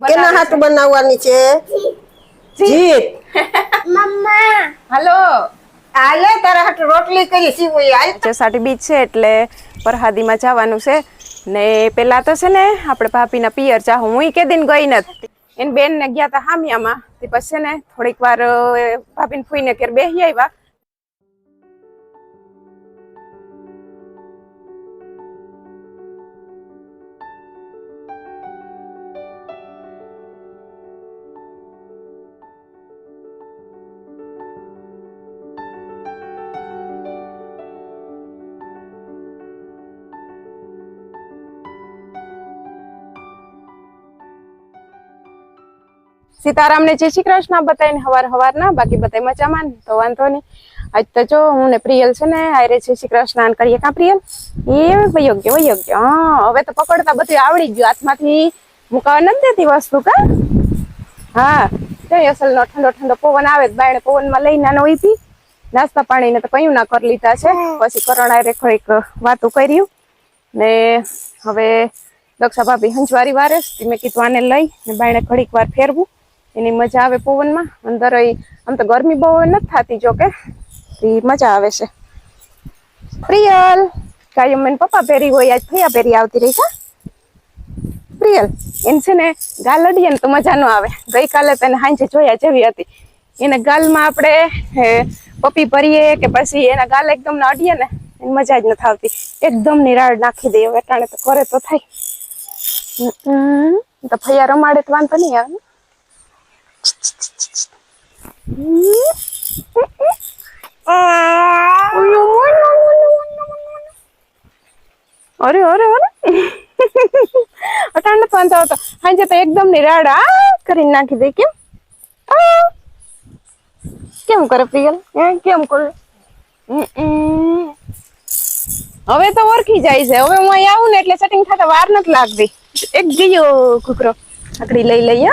કેના હાથ બનાવવાની છે? જીત. હાલો. હાલે તારા હાથ રોટલી કરી સીવું હાલ. ચોસાટી બીચ છે એટલે પરહાદીમાં જવાનું છે. ને પેલા તો છે ને આપણે ભાભીના પિયર ચાહું હું કે દિન ગઈ નથી. એને બેન ને ગયા તા હામિયામાં. તે પછી છે ને થોડીક વાર ભાભીને ફૂઈને ઘેર બેસી આવ્યા. સીતારામને જય શ્રી કૃષ્ણ બતાવીને હવાર હવારના, બાકી બતાવી મજામાં તો વાંધો નહીં. આજ તો જો હું ને પ્રિયલ છે ને આયરે જય શ્રી કૃષ્ણ કરીએ કા પ્રિયલ? એ વયોગ્ય વયોગ્ય. હા, હવે તો પકડતા બધું આવડી ગયું. હાથમાંથી મુકાવા નથી દેતી વસ્તુ કા? હા અસલ અસલનો ઠંડો ઠંડો પવન આવે બાયણે પવનમાં લઈને આનો પી નાસ્તા પાણીને તો કયું ના કરી લીધા છે. પછી કરણ રે એક વાતો કર્યું. ને હવે દક્ષા ભાભી હંજવારી વારે મેં કીધું આને લઈ ને બાયણે ઘડીક વાર ફેરવું. એની મજા આવે પવનમાં? અંદર આમ તો ગરમી બહુ નથી થતી જોકે એ મજા આવે છે. પ્રિયલ કાયમ મને પપ્પા પહેરી હોય આજ ફૈયા પહેરી આવતી રહી પ્રિયલ એને છે ને ગાલ અડીએ ને તો મજા ન આવે. ગઈકાલે તેને હાંજે જોયા જેવી હતી. એને ગાલમાં આપણે હે, પપ્પી ભરીએ કે પછી એના ગાલ એકદમ ના અડીએ ને એની મજા જ નથી આવતી. એકદમ નિરાળ નાખી દઈએ વેટાણે તો કરે તો થાય. તો ફૈયા રમાડે તો વાંધો નહીં આવે. અરે અરે અરે. અટાણ નથી વાંધો હા, જે તો એકદમ નિરાળ. આ, કરીને નાખી દે કેમ? કેમ કરે પ્રિયલ કેમ કરે. હવે તો ઓળખી જાય છે. હવે હું અહીં આવું ને એટલે સેટિંગ થતા વાર નથી લાગતી. એક ગયો કુકરો. આકડી લઈ લઈએ.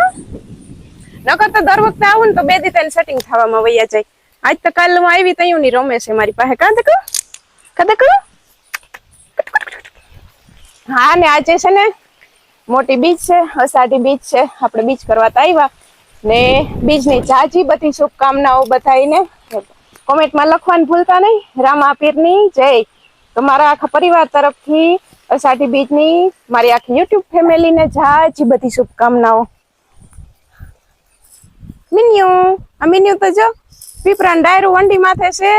નકર તો દર વખતે આવું ને તો બે દી તેલ સેટિંગ થવામાં વૈયા જાય. આજ તો કાલ હું આવી તયું ની રમે મારી પાસે. કાં દકડું કાં દકડું હા, ને આજે છે ને મોટી બીચ છે, અષાઢી બીચ છે. આપણે બીચ કરવા તો આવ્યા. ને બીજની જાજી બધી શુભકામનાઓ બધાઈને કોમેન્ટમાં લખવાનું ભૂલતા નહીં. રામા પીરની જય. તમારા આખા પરિવાર તરફથી અષાઢી બીજની મારી આખી યુટ્યુબ ફેમિલીને જાજી બધી શુભકામનાઓ. મિન્યુ. આ મિન્યુ તો જો પીપરાન ડાયરું વંડી માથે છે.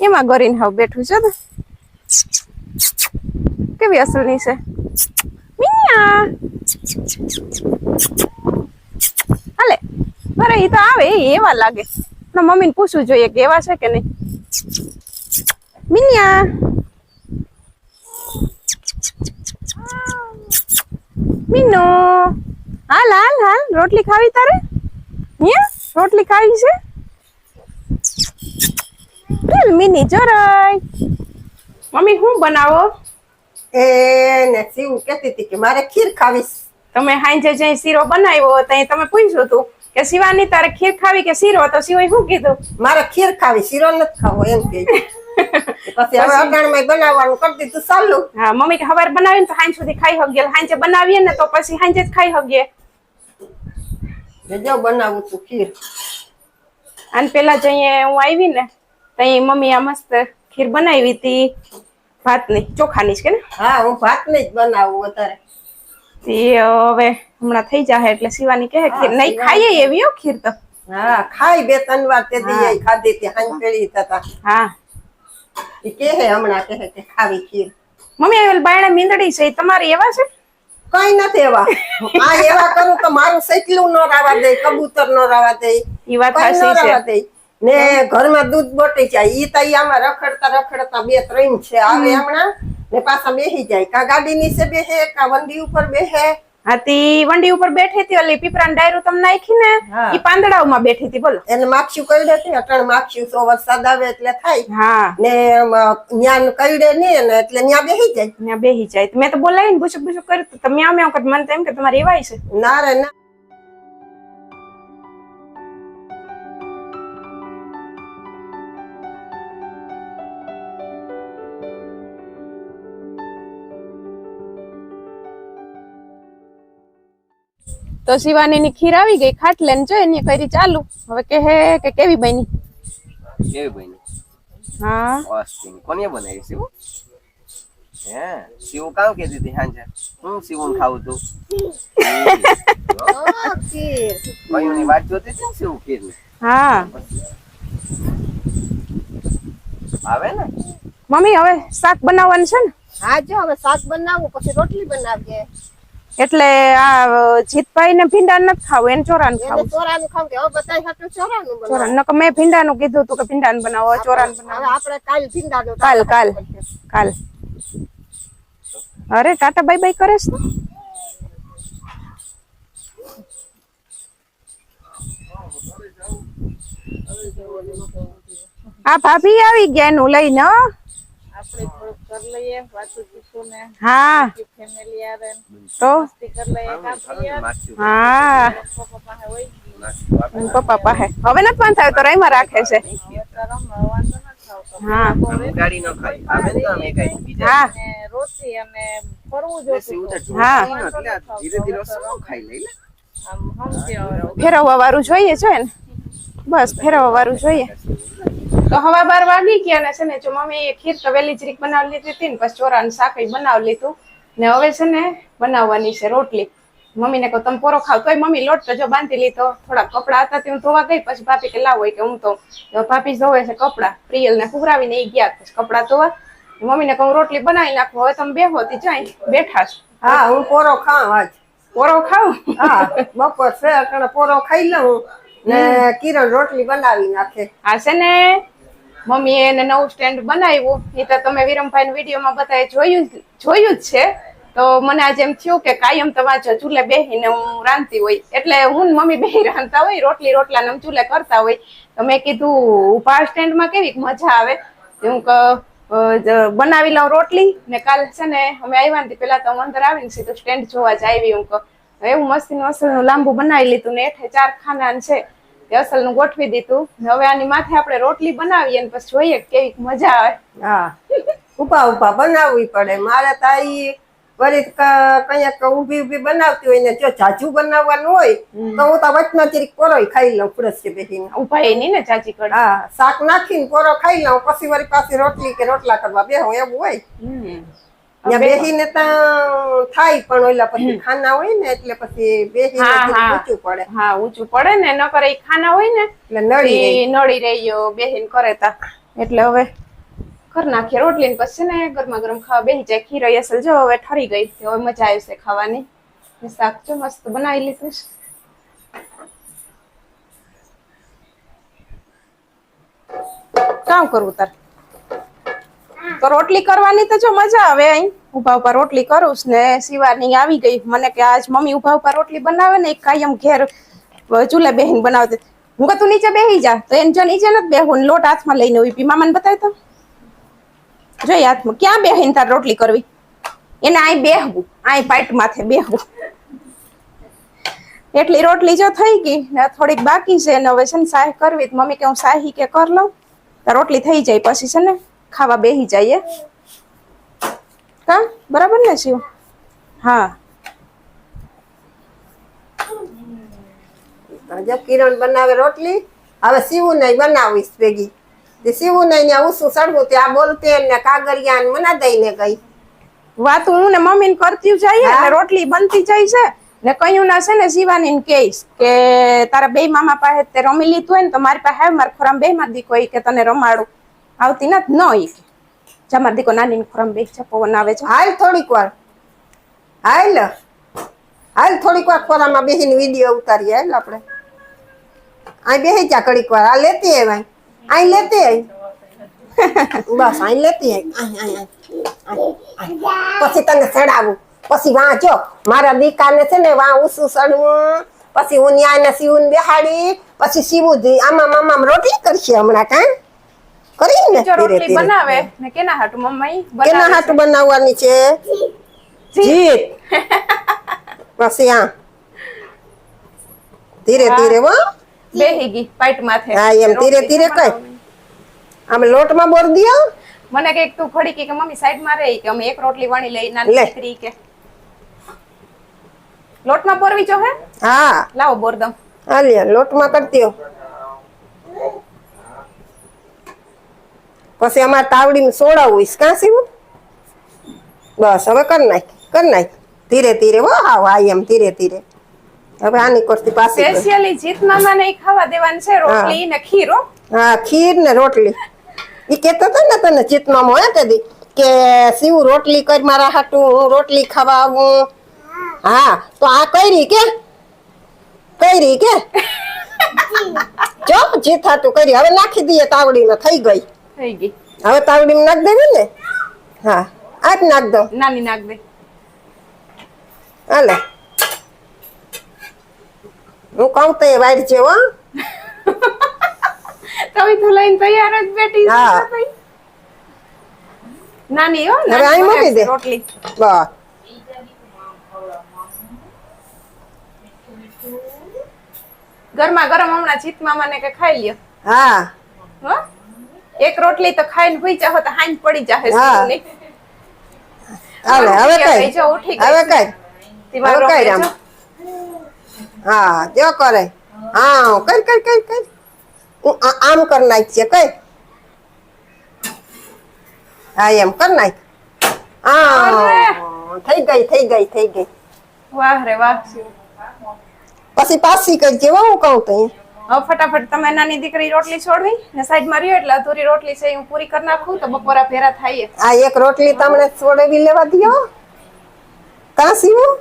એમાં ગરીન હાવ બેઠું છે તો કેવી અસલની છે? મિન્યા. હાલે. અરે એ તો આવે એવા લાગે. ના, મમ્મીને પૂછવું જોઈએ કે એવા છે કે નહીં. મિન્યા. મિન્નુ. હાલ હાલ હાલ. રોટલી ખાવી તારે? રોટલી ખાવી છે? મિની જરાય? મમ્મી શું બનાવો? એ ને સીવું કહેતી હતી કે મારે ખીર ખાવીશ. તમે હાંજે જઈ શીરો બનાવ્યો ત્યાં તમે પૂછ્યું હતું કે શિવાની તારે ખીર ખાવી કે શીરો? તો શિવાય શું કીધું? મારે ખીર ખાવી શીરો નથી ખાવો એમ કે પછી હવે અગાણમાં બનાવવાનું કરી દીધું ચાલુ હા મમ્મી કે હવાર બનાવીને તો હાંજ સુધી ખાઈ હગીએ. હાંજે બનાવીએ ને તો પછી હાંજે જ ખાઈ હગીએ. ને જો બનાવું છું ખીર. અને પેલા જ અહીંયા હું આવી ને ત્યાં મમ્મી આ મસ્ત ખીર બનાવી હતી. ભાતની ચોખાની જ કે ને? હા હું ભાત જ બનાવું વધારે. તે હવે હમણાં થઈ જાય એટલે શિવાની કહે ખીર. નહીં ખાઈએ એવી હો ખીર તો. હા ખાઈ બે ત્રણ વાર તે દી ખાધી હતી હાંજ પેલી હતા હા. એ કહે હમણાં કહે કે ખાવી ખીર. મમ્મી આ બાયણા મીંદડી છે તમારી એવા છે? કઈ નથી એવા. આ એવા કરું તો મારું સૈકલું ન રાવા દે કબૂતર ન રાવા દે. ઈ વાત સાચી છે. દે. ને ઘરમાં દૂધ બોટી જાય ઈ તો આમાં રખડતા રખડતા બે ત્રણ છે. આવે હમણાં ને પાછા બેસી જાય. કા ગાડી નીચે બેસે કા વંડી ઉપર બેસે હાથી વંડી ઉપર બેઠી હતી ઓલી પીપરાન ડાયરું તમને નાખી ને. ઈ પાંદડાઓમાં બેઠી હતી બોલો. એને માક્ષું કઈ હતી અટણ માક્ષું સો વરસાદ આવે એટલે થાય. હા. ને ન્યાન કહી નહીં ને એટલે ન્યા બેહી જાય. ત્યાં બેહી જાય. મેં તો બોલાવીને ભૂસુક ભૂસુક કર્યું તો તમે આમ એમ મને તો એમ કે તમારી એવાય છે. ના રે ના. તો શિવાની ની ખીર આવી ગઈ ખાટલે ને જોઈ ને કરી ચાલુ. હવે કે હે કે કેવી બની? કેવી બની? હા. કોને બનાવી શિવ? હે શિવ કામ કે દીધી હાંજે હું શિવન ખાવું તું? કયુંની વાત જોતી હતી ને શિવ ખીર હા. આવે ને? મમ્મી હવે શાક બનાવવાનું છે ને? હા જો હવે શાક બનાવું પછી રોટલી બનાવીએ. એટલે આ જીતભાઈ ને ભીંડા નથી ખાવું એને ચોરાનું ખાવું. ચોરાનું ખાવ કે હવે બધા હાટું ચોરાનું બનાવું. નકર મેં ભીંડાનું કીધું તું કે ભીંડાનું બનાવો ચોરાન બનાવો. આપણે કાલ ભીંડાનું કાલ કાલ કાલ. અરે ટાટા બાય બાય કરેશ છે આ ભાભી આવી ગયા એનું લઈને. આપણે થોડુંક કરી લઈએ વાતું ચીકું ને. હા. ફેમિલી આવે તો? કરી લઈએ. કામ હા. પપ્પા પાસે હોય પપ્પા પાસે. હવે નથી પણ થાય તો રહીમાં રાખે છે. હા. ગાડી ન ખાઈ આવે ને તો અમે કઈ બીજા. હા. રોટી અને ફરવું જોતું હા. ધીરે ધીરે શું ખાઈ લઈ લે? ફેરવવા વાળું જોઈએ છે ને? બસ ફેરવવા વાળું જોઈએ. તો હવા બાર વાગી ગયા ને છે ને જો મમ્મી ખીર તો વહેલી જરીક બનાવી લીધી હતી ને પછી ચોરાનું શાક બનાવી લીધું. ને હવે છે ને બનાવવાની છે રોટલી. મમ્મીને કહું તમે પોરો ખાવ. તોય મમ્મી લોટ તો જો બાંધી લીધો. થોડા કપડા હતા તે હું ધોવા ગઈ પછી ભાભી કે લાવો. કે હું તો ભાભી ધોવે છે કપડા. પ્રિયલ ને ખુગરાવીને એ ગયા પછી કપડા ધોવા. મમ્મીને કહું રોટલી બનાવી નાખો. હવે તમે બેહો તી જાય બેઠા છો. હા હું પોરો ખાવ આજ. પોરો ખાવ હા બપોર છે પોરો ખાઈ લઉં ને કિરણ રોટલી બનાવી નાખે. હા છે ને મમ્મીએ એને નવું સ્ટેન્ડ બનાવ્યું. એ તો તમે વિરમભાઈ વિડીયોમાં બધાએ જોયું જોયું જ છે. તો મને આજે એમ થયું કે કાયમ તમારે ચૂલે બેસીને હું રાંધતી હોય. એટલે હું મમ્મી બેહી રાંધતા હોય, રોટલી રોટલા ને ચૂલે કરતા હોય. તો મેં કીધું ઊભા સ્ટેન્ડમાં કેવી મજા આવે? હું બનાવી લઉં રોટલી ને કાલ છે ને અમે આવ્યા ને પેલા તો અંદર આવીને સીધું સ્ટેન્ડ જોવા જ આવી હું કે એવું મસ્તીનું અસલનું લાંબુ બનાવી લીધું ને એઠે ચાર ખાના છે. તે અસલનું ગોઠવી દીધું. હવે આની માથે આપણે રોટલી બનાવીએ ને પછી જોઈએ કેવી મજા આવે. હા. ઊભા ઊભા બનાવવી પડે. મારે તો ઈ વળી કંઈક ઊભી ઊભી બનાવતી હોય ને જો જાજુ બનાવવાનું હોય તો હું તો વચમાં જરીક પોરોય ખાઈ લઉં ફ્રેશ બેસીને ઊભા એ નહીં ને ચાચી કરે હા શાક નાખીને કોરો ખાઈ લઉં પછી વળી પાછી રોટલી કે રોટલા કરવા બેહો એવું હોય. ત્યાં બેસીને તો થાય પણ ઓલા પછી ખાના હોય ને એટલે પછી જરીક ઊંચું પડે. હા ઊંચું પડે ને ન કરે ખાના હોય ને એટલે નળી નળી રહી બેહીન કરે તા. એટલે હવે કર નાખીએ રોટલી પછી છે ને ગરમા ગરમ ખાવા બેસી જાય. ખીર અસલ જો હવે ઠરી ગઈ છે. હવે મજા આવશે ખાવાની. ને શાક જો મસ્ત બનાવી લીધું છે. કામ કરવું તાર? તો રોટલી કરવાની તો જો મજા આવે અહીં. ઊભા ઉપર રોટલી કરું ને, શિવાની આવી ગઈ. મને કે આજ મમ્મી ઊભા ઉપર રોટલી બનાવે ને, એક કાયમ ઘેર ચૂલે બેહીને બનાવતી. હું કહું, તું નીચે બેહી જા. તો એને જો નીચે નથી બેહું લોટ હાથમાં લઈને ઊભી પી મામાને બતાવી તો. જોઈ હાથમાં. ક્યાં બેહીને તાર રોટલી કરવી? એને આય બેહવું. આય પાઇટ માથે બેહવું. એટલી રોટલી જો થઈ ગઈ ને થોડીક બાકી છે ને, હવે છે ને સાહી કરવી. મમ્મી કે હું સાહી કે કર લઉં? તો રોટલી થઈ જાય પછી છે ને. ખાવા બેહી જઈએ. કા? બરાબર ને શિવ? હા. જો કિરણ બનાવે રોટલી હવે સીવું નહીં બનાવીશ ભેગી. તે સીવું નહીં ને સડવું આ બોલતે ને કાગરિયા ને મના દઈને ગઈ. વાત હું ને મમ્મી કરતી જઈએ અને રોટલી બનતી જાય છે ને કયું ના છે ને શિવાની ને કહીશ કે તારા બે મામા પાસે તે રમી લીધું હોય ને તો મારી પાસે મારા ખોરામ બે માં દીકો કે તને રમાડું. આવતી નથી ન ઈ કે. જા દીકો નાની ખોરામ બે છે પવન આવે છે. હાલ થોડીક વાર. હાલ. હાલ થોડીક વાર ખોરામાં બેસીને વીડિયો ઉતારીએ. હાલ આપણે. અહીં બેસી જા ઘડીક વાર. આ લેતી આય અહીં લેતી આય. બસ અહીં લેતી અહીં પછી તને ચડાવું. પછી વાંચો. મારા દીકાને છે ને વાં ઉસું સડવું પછી હું ન્યાય સીવું બેહાડી. પછી સીવું આમાં મામા રોટલી કરશે હમણાં કાં કરી ને રોટલી બનાવે ને કેના હાટું મમ્મી? કેના બનાવે બનાવવાની છે? જીત. પછી આ. ધીરે ધીરે હો. બેહી ગઈ પાઇટ માથે. હા, એમ ધીરે ધીરે કઈ. આમ લોટમાં બોર દિયો? મને કંઈક તું ઘડી કે કે મમ્મી સાઈડમાં રહી કે અમે એક રોટલી વણી લઈ દીકરી કે. લોટમાં બોરવી જો હે? હા. લાવો બોર દઉં હાલ્યા લોટમાં કરતી પછી અમારે તાવડીમાં સોડાવું છે. કાં સીવું? બસ હવે કરી નાખ કરી નાખ. ધીરે ધીરે હો હા હા એમ ધીરે ધીરે. હવે આની કરતી પાસે. સ્પેશિયલી જીત મામા ને ખાવા દેવાનું છે રોટલી ને ખીર હા. ખીર ને રોટલી. એ કેતો હતો ને તને જીત મામો હે તે કે સીવું રોટલી કરી મારા હાટું હું રોટલી ખાવા આવું. હા તો આ કરી કે? કરી કે? જો જીત હાટું કરી. હવે નાખી દઈએ તાવડીમાં થઈ ગઈ. થઈ ગઈ. હવે તાવડીમાં નાખ દેવી ને હા આજ નાખ દો નાની નાખ દે. હાલે. હું કહું તો એ વાઈટ જેવો તમે તો લઈને તૈયાર જ બેઠી છે હા. નાની હો હવે નાની મૂકી દે. રોટલી. બસ. ગરમા ગરમ હમણાં જીત મામાને કે ખાઈ લ્યો. હા. હો? એક રોટલી તો ખાઈને હુઈ જાઓ તો હાંજ પડી જાહે હા. સ્કૂલની. હાલે હવે કઈ? જો ઉઠી ગઈ. હવે કઈ? હવે કઈ રામ? હા જો કરે. હા કર કર કર કર આમ કર નાખજે કઈ? હા એમ કર નાખ. હા થઈ ગઈ થઈ ગઈ થઈ ગઈ. વાહ રે વાહ. પછી પાછી કરજે હો કહું તો અહીં. હવે ફટાફટ તમે નાની દીકરી રોટલી છોડવી ને સાઈડમાં રહ્યો એટલે અધૂરી રોટલી છે હું પૂરી કરી નાખું તો બપોરા ભેરા થાય આ એક રોટલી તમને છોડાવી લેવા દો કાં સીવું?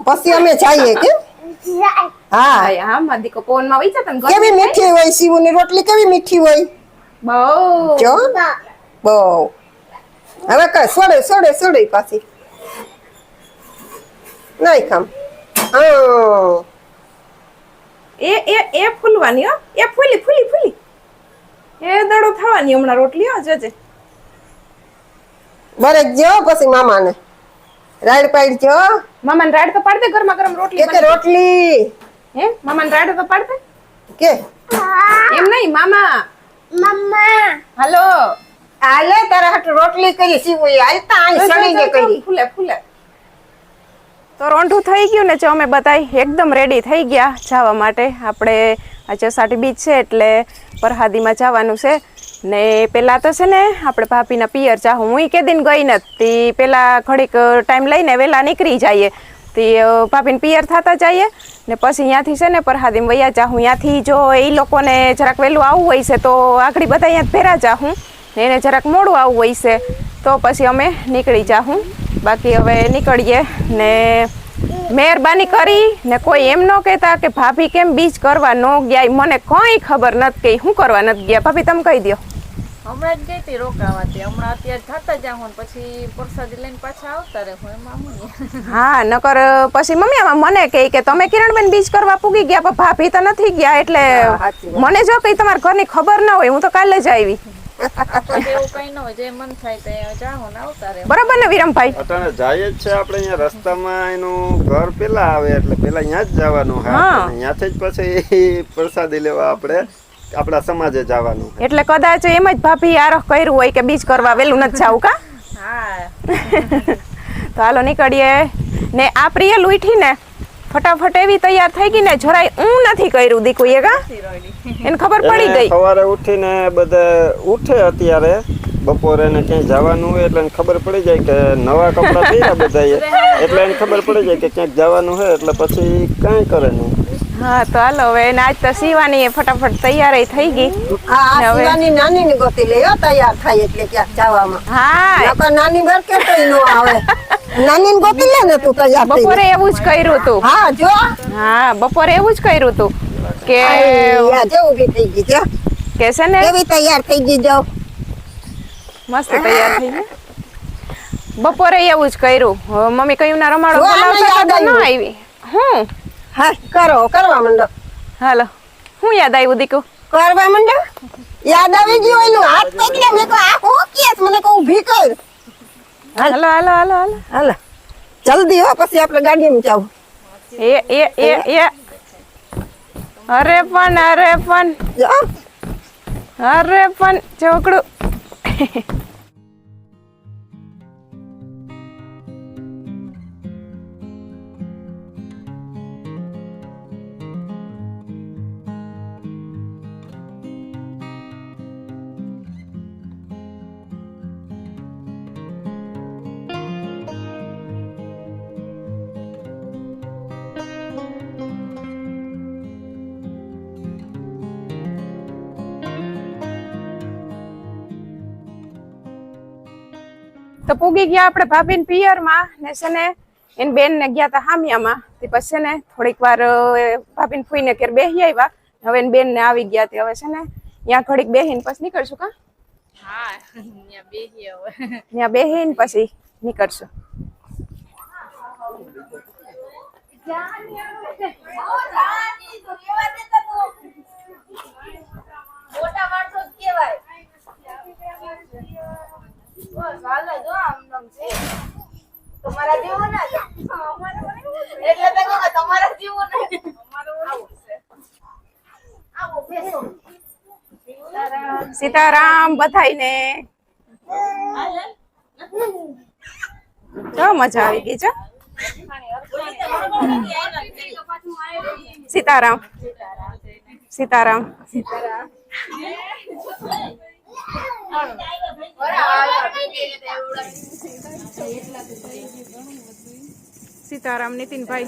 પછી અમે જઈએ કે? હા. હા માં દીકો પવનમાં વહી જતા ને કેવી મીઠી હોય સીવું ની રોટલી? કેવી મીઠી હોય? બહુ. જો. બહુ. હવે કઈ સોડે સોડે સોડે પાછી. નહીં કામ હા એ એ એ ફૂલવાની હો. એ ફૂલી ફૂલી ફૂલી. એ દડો થવાની હમણાં રોટલી હો જોજે. બરે જો પછી મામાને. રાડ પાડ જો મામાને રાડ તો પાડ દે ગરમા ગરમ રોટલી કે રોટલી. હે મામાને રાડ તો પાડ દે. કે? એમ નહીં મામા. મમ્મા હાલો. આલે તારા હાટ રોટલી કરી સીવું હાલતા આઈ સડીને કરી. ફૂલે ફૂલે. તો રોંઢું થઈ ગયું ને જો અમે બધાય એકદમ રેડી થઈ ગયા જવા માટે. આપણે આ ચસાટી બીચ છે એટલે પરહાદીમાં જવાનું છે. ને પહેલાં તો છે ને આપણે ભાભીના પિયર જાહું, હું કે દિન ગઈ નથી પહેલાં ઘડીક ટાઈમ લઈને વહેલા નીકળી જઈએ. તે ભાભીને પિયર થતા જઈએ. ને પછી અહીંયાથી છે ને પરહાદીમાં વયા જાહું. ત્યાંથી જો એ લોકોને જરાક વહેલું આવવું હોય છે તો આગળ બધા અહીંયા ભેરા જાહું. ને એને જરાક મોડું આવવું હોય છે. તો પછી અમે નીકળી જાહું. બાકી હવે નીકળીએ ને મહેરબાની કરી ને કોઈ એમ ન કહેતા કે ભાભી કેમ બીજ કરવા ન ગયા મને કંઈ ખબર નથી કે શું કરવા નથી ગયા. ભાભી તમે કહી દો હમણાં જ ગઈ હતી રોકાવાથી હમણાં અત્યારે થતા જાઉં પછી પ્રસાદી લઈને પાછા આવતા રહે. હું એમાં હું હા નકર પછી મમ્મી આમાં મને કહે કે તમે કિરણબેન બીજ કરવા પૂગી ગયા પણ ભાભી તો નથી ગયા. એટલે મને જો કઈ તમારા ઘરની ખબર ના હોય હું તો કાલે જ આવી. બરાબર ને વિરમભાઈ? અટાણે જાય જ છે આપણે અહીંયા. રસ્તામાં એનું ઘર પેલા આવે એટલે પેલા અહીંયા જ જવાનું હા. અહીંયાથી ત્યાંથી જ પછી પ્રસાદી લેવા આપણે આપણા સમાજે જવાનું એટલે કદાચ એમ જ ભાભી આરોહ કર્યું હોય કે બીજ કરવા વેલું નથી જાવું કા? હા. તો હાલો નીકળીએ. ને આ પ્રિય લુઈઠી ને ફટાફટ એવી તૈયાર થઈ ગઈ ને જરાય હું નથી કર્યું દીકુ એ કા એને ખબર પડી ગઈ. સવારે ઉઠીને બધા ઉઠે અત્યારે. બપોરે ને ક્યાંય જવાનું હોય એટલે એને ખબર પડી જાય કે નવા કપડાં પહેર્યા બધા એટલે એને ખબર પડી જાય કે ક્યાંક જવાનું હોય એટલે પછી કાંઈ કરે નહીં. હા તો હાલો હવે આજ તો સીવાની ફટાફટ તૈયાર થઈ ગઈ. શિવાની નાની ની ગોતી લે તૈયાર થાય એટલે ક્યાંક જવામાં. હા. નકર નાની ઘર કે તોય નો આવે. નાની ને ગોતી લે ને તું તૈયાર બપોરે એવું જ કર્યું તું. હા જો. હા બપોરે એવું જ કર્યું તું કે આજે ઊભી થઈ ગઈ જો. કે છે ને એવી તૈયાર થઈ ગઈ જો. મસ્ત તૈયાર થઈ ગઈ. બપોરે એવું જ કર્યું. મમ્મી કહ્યું ના રમાડો બોલાવતા ન આવી. હું? હા કરો કરવા માંડો હાલો હું યાદ આવ્યું દીકુ કરવા માંડો યાદ આવી ગયું એનું હાથ પકડ્યા મેં કહું આ હું કેસ મને કહું ઊભી કર હાલો હાલો હાલો હાલો હાલો જલ્દી હો પછી આપણે ગાડીમાં જાવ એ એ એ એ અરે પણ અરે પણ જો અરે પણ ચોકડું તો પૂગી ગયા આપણે ભાભીન પિયરમાં ને છે ને એની બેન ને ગયા તા હામિયામાં. તે પછી છે ને થોડીક વાર ભાભીને ફૂઈને ઘેર બેસી આવ્યા હવે એની બેન ને આવી ગયા તે. હવે છે ને ત્યાં ઘડીક બેહીને પછી નીકળશું કા? હા અહીંયા બેહીએ હવે ત્યાં બેહીને પછી નીકળશું સીતારામ બધાઈને જો મજા આવી ગઈ છે સીતારામ. સીતારામ. સીતારામ. નીતિનભાઈ.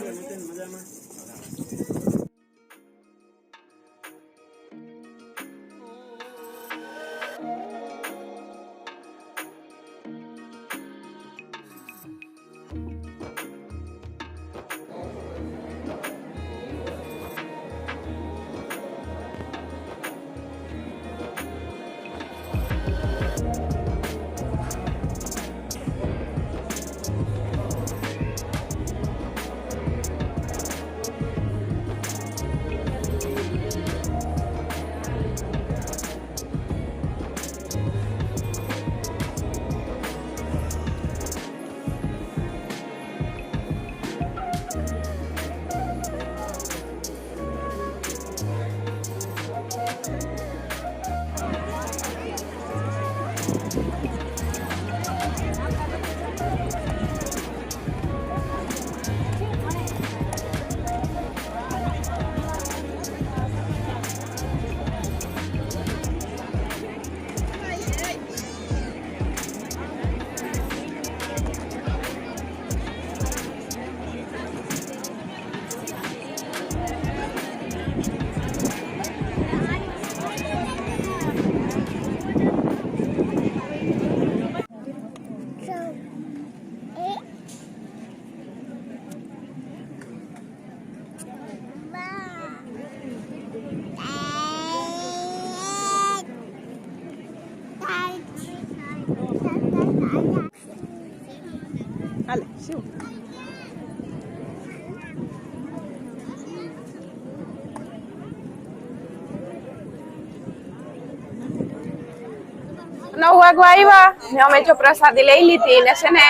વાગવા આવ્યા ને અમે જો પ્રસાદી લઈ લીધી ને છે ને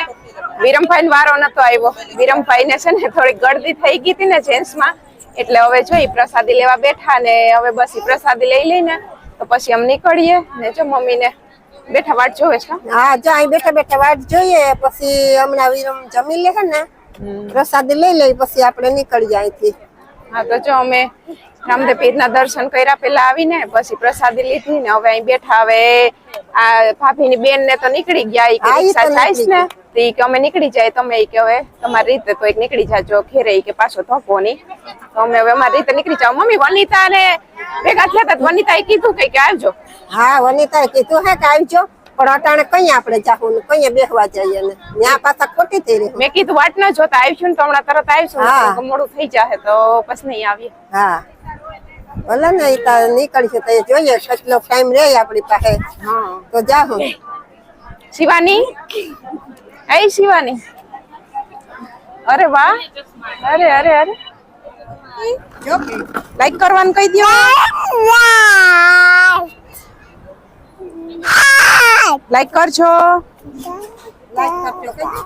વિરમભાઈ વારો નતો આવ્યો. વિરમભાઈ ને છે ને થોડીક ગળદી થઈ ગઈ હતી ને જેન્ટ્સમાં એટલે હવે જો પ્રસાદી લેવા બેઠા ને હવે બસ એ પ્રસાદી લઈ લઈને તો પછી અમે નીકળીએ ને જો મમ્મી ને બેઠા વાટ જોવે છે. હા જો અહીં બેઠા બેઠા વાટ જોઈએ પછી હમણાં વિરમ જમી લે ને પ્રસાદી લઈ લઈ પછી આપણે નીકળી જાય અહીંથી. હા તો જો અમે રામદેવ પીરના દર્શન કર્યા પેલા આવીને પછી પ્રસાદી લીધી ને હવે અહીં બેઠા હવે આ ભાભીની બેન ને તો નીકળી ગયા રિક્ષા જાય ને તો કે અમે નીકળી જાય તમે કે હવે તમારી રીતે તો એક નીકળી જાજો ઘેરે કે પાછો ધોકો નહીં. તો અમે હવે અમારી રીતે નીકળી જાવ મમ્મી વનિતા ને ભેગા થયા હતા વનિતા એ કીધું કે કે આવજો. હા વનિતાએ કીધું હે કે આવજો પણ અટાણે કઈ આપણે ને કઈ બેહવા જઈએ ને. ત્યાં પાછા ખોટી થઈ રહી. મેં કીધું વાટ ન જોતા આવીશું ને તો હમણાં તરત આવીશું મોડું થઈ જાય તો પછી નહીં આવીએ. હા. ભલે ને એ તાર નીકળશે તો એ જોઈએ કેટલો ટાઈમ રહે આપણી પાસે. હા. તો જાહું શિવાની? એ શિવાની. અરે વાહ. અરે અરે અરે. લાઈક કરવાનું કહી દો લાઈક કરજો. લાઈક કરજો.